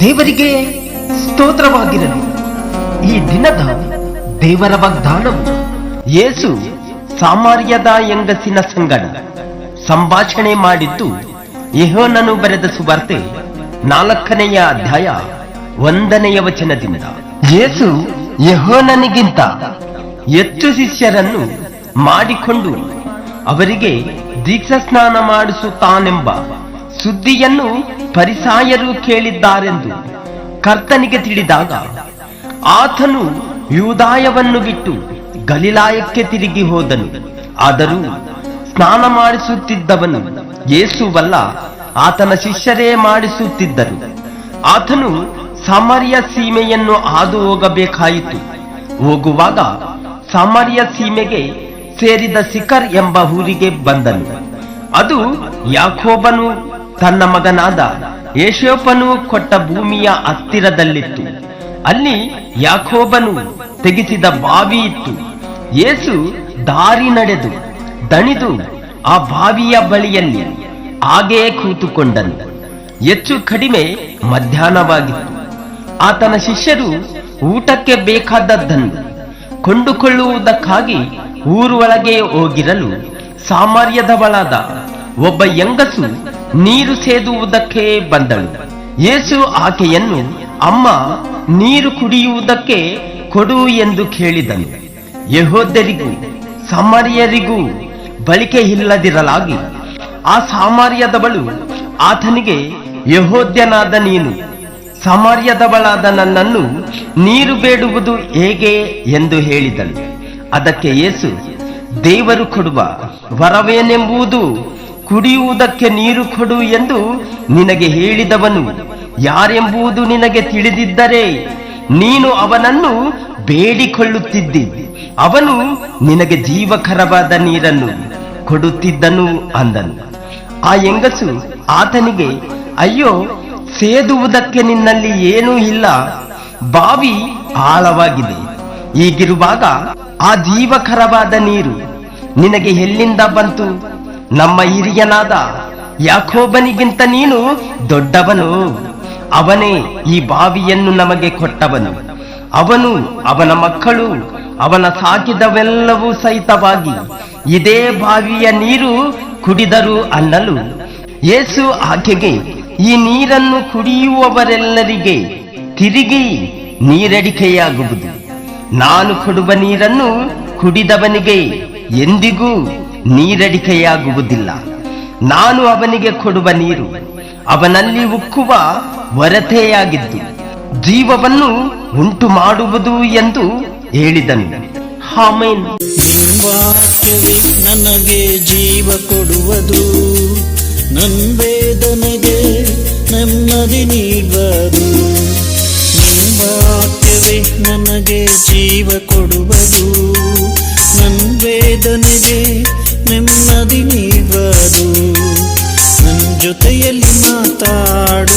ದೇವರಿಗೆ ಸ್ತೋತ್ರವಾಗಿರಲಿ. ಈ ದಿನದ ದೇವರ ವಾಗ್ದಾನವು ಯೇಸು ಸಾಮಾರ್ಯದ ಎಂಗಸಿನ ಸಂಗಡ ಸಂಭಾಷಣೆ ಮಾಡಿದ್ದು ಯಹೋನನು ಬರೆದ ಸುವಾರ್ತೆ ನಾಲ್ಕನೆಯ ಅಧ್ಯಾಯ ಒಂದನೆಯ ವಚನದಿಂದ. ಯೇಸು ಯಹೋನನಿಗಿಂತ ಹೆಚ್ಚು ಶಿಷ್ಯರನ್ನು ಮಾಡಿಕೊಂಡು ಅವರಿಗೆ ದೀಕ್ಷಾ ಸ್ನಾನ ಮಾಡಿಸುತ್ತಾನೆಂಬ ಸುದ್ದಿಯನ್ನು ಪರಿಸಾಯರು ಕೇಳಿದ್ದಾರೆಂದು ಕರ್ತನಿಗೆ ತಿಳಿದಾಗ, ಆತನು ಯೂದಾಯವನ್ನು ಬಿಟ್ಟು ಗಲಿಲಾಯಕ್ಕೆ ತಿರುಗಿ ಹೋದನು. ಆದರೂ ಸ್ನಾನ ಮಾಡಿಸುತ್ತಿದ್ದವನು ಯೇಸುವಲ್ಲ, ಆತನ ಶಿಷ್ಯರೇ ಮಾಡಿಸುತ್ತಿದ್ದರು. ಆತನು ಸಮರ್ಯ ಸೀಮೆಯನ್ನು ಹಾದು ಹೋಗಬೇಕಾಯಿತು. ಹೋಗುವಾಗ ಸಮರ್ಯ ಸೀಮೆಗೆ ಸೇರಿದ ಸಿಕರ್ ಎಂಬ ಊರಿಗೆ ಬಂದನು. ಅದು ಯಾಕೋಬನು ತನ್ನ ಮಗನಾದ ಯಶೋಪನು ಕೊಟ್ಟ ಭೂಮಿಯ ಹತ್ತಿರದಲ್ಲಿತ್ತು. ಅಲ್ಲಿ ಯಾಕೋಬನು ತೆಗೆಸಿದ ಬಾವಿ ಇತ್ತು. ಯೇಸು ದಾರಿ ನಡೆದು ದಣಿದು ಆ ಬಾವಿಯ ಬಳಿಯಲ್ಲಿ ಹಾಗೆಯೇ ಕೂತುಕೊಂಡನು. ಹೆಚ್ಚು ಕಡಿಮೆ ಮಧ್ಯಾಹ್ನವಾಗಿತ್ತು. ಆತನ ಶಿಷ್ಯರು ಊಟಕ್ಕೆ ಬೇಕಾದದ್ದನ್ನು ಕೊಂಡುಕೊಳ್ಳುವುದಕ್ಕಾಗಿ ಊರೊಳಗೆ ಹೋಗಿರಲು ಸಾಮರ್ಯದವಳಾದ ಒಬ್ಬ ಯಂಗಸು ನೀರು ಸೇದುವುದಕ್ಕೆ ಬಂದಳು. ಯೇಸು ಆಕೆಯನ್ನು, ಅಮ್ಮ, ನೀರು ಕುಡಿಯುವುದಕ್ಕೆ ಕೊಡು ಎಂದು ಕೇಳಿದನು. ಯಹೋದ್ಯರಿಗೂ ಸಾಮರ್ಯರಿಗೂ ಬಳಿಕೆ ಇಲ್ಲದಿರಲಾಗಿ ಆ ಸಾಮರ್ಯದವಳು, ಆತನಿಗೆ ಯಹೋದ್ಯನಾದ ನೀನು, ಸಾಮರ್ಯದವಳಾದ ನನ್ನನ್ನು ನೀರು ಬೇಡುವುದು ಹೇಗೆ? ಎಂದು ಹೇಳಿದಳು. ಅದಕ್ಕೆ ಏಸು ದೇವರು ಕೊಡುವ ವರವೇನೆಂಬುದು ಕುಡಿಯುವುದಕ್ಕೆ ನೀರು ಕೊಡು ಎಂದು ನಿನಗೆ ಹೇಳಿದವನು. ಯಾರೆಂಬುದು ನಿನಗೆ ತಿಳಿದಿದ್ದರೆ ನೀನು ಅವನನ್ನು ಬೇಡಿಕೊಳ್ಳುತ್ತಿದ್ದಿ. ಅವನು ನಿನಗೆ ಜೀವಕರವಾದ ನೀರನ್ನು ಕೊಡುತ್ತಿದ್ದನು ಅಂದನು. ಆ ಹೆಂಗಸು ಆತನಿಗೆ, ಅಯ್ಯೋ, ಸೇದುವುದಕ್ಕೆ ನಿನ್ನಲ್ಲಿ ಏನೂ ಇಲ್ಲ, ಬಾವಿ ಆಳವಾಗಿದೆ. ಹೀಗಿರುವಾಗ ಆ ಜೀವಕರವಾದ ನೀರು ನಿನಗೆ ಎಲ್ಲಿಂದ ಬಂತು? ನಮ್ಮ ಹಿರಿಯನಾದ ಯಾಕೋಬನಿಗಿಂತ ನೀನು ದೊಡ್ಡವನು. ಅವನೇ ಈ ಬಾವಿಯನ್ನು ನಮಗೆ ಕೊಟ್ಟವನು. ಅವನು ಅವನ ಮಕ್ಕಳು, ಅವನ ಸಾಕಿದವೆಲ್ಲವೂ ಸಹಿತವಾಗಿ ಇದೇ ಬಾವಿಯ ನೀರು ಕುಡಿದರು ಅನ್ನಲು ಏಸು ಆಕೆಗೆ, ಈ ನೀರನ್ನು ಕುಡಿಯುವವರೆಲ್ಲರಿಗೆ ತಿರುಗಿ ನೀರಡಿಕೆಯಾಗುವುದು. ನಾನು ಕೊಡುವ ನೀರನ್ನು ಕುಡಿದವನಿಗೆ ಎಂದಿಗೂ ನೀರಡಿಕೆಯಾಗುವುದಿಲ್ಲ. ನಾನು ಅವನಿಗೆ ಕೊಡುವ ನೀರು ಅವನಲ್ಲಿ ಉಕ್ಕುವ ವರತೆಯಾಗಿದ್ದು ಜೀವವನ್ನು ಉಂಟು ಮಾಡುವುದು ಎಂದು ಹೇಳಿದನು. ವಾಕ್ಯವೇ ನನಗೆ ಜೀವ ಕೊಡುವುದು ನನ್ನ ವೇದನೆಗೆ ನೆಮ್ಮದಿ ನೀಡುವುದು. ನನಗೆ ಜೀವ ಕೊಡುವುದು. ನನ್ ವೇದನೆಗೆ ನೆಮ್ಮದಿ ನೀಡುವುದು. ನನ್ ಜೊತೆಯಲ್ಲಿ ಮಾತಾಡು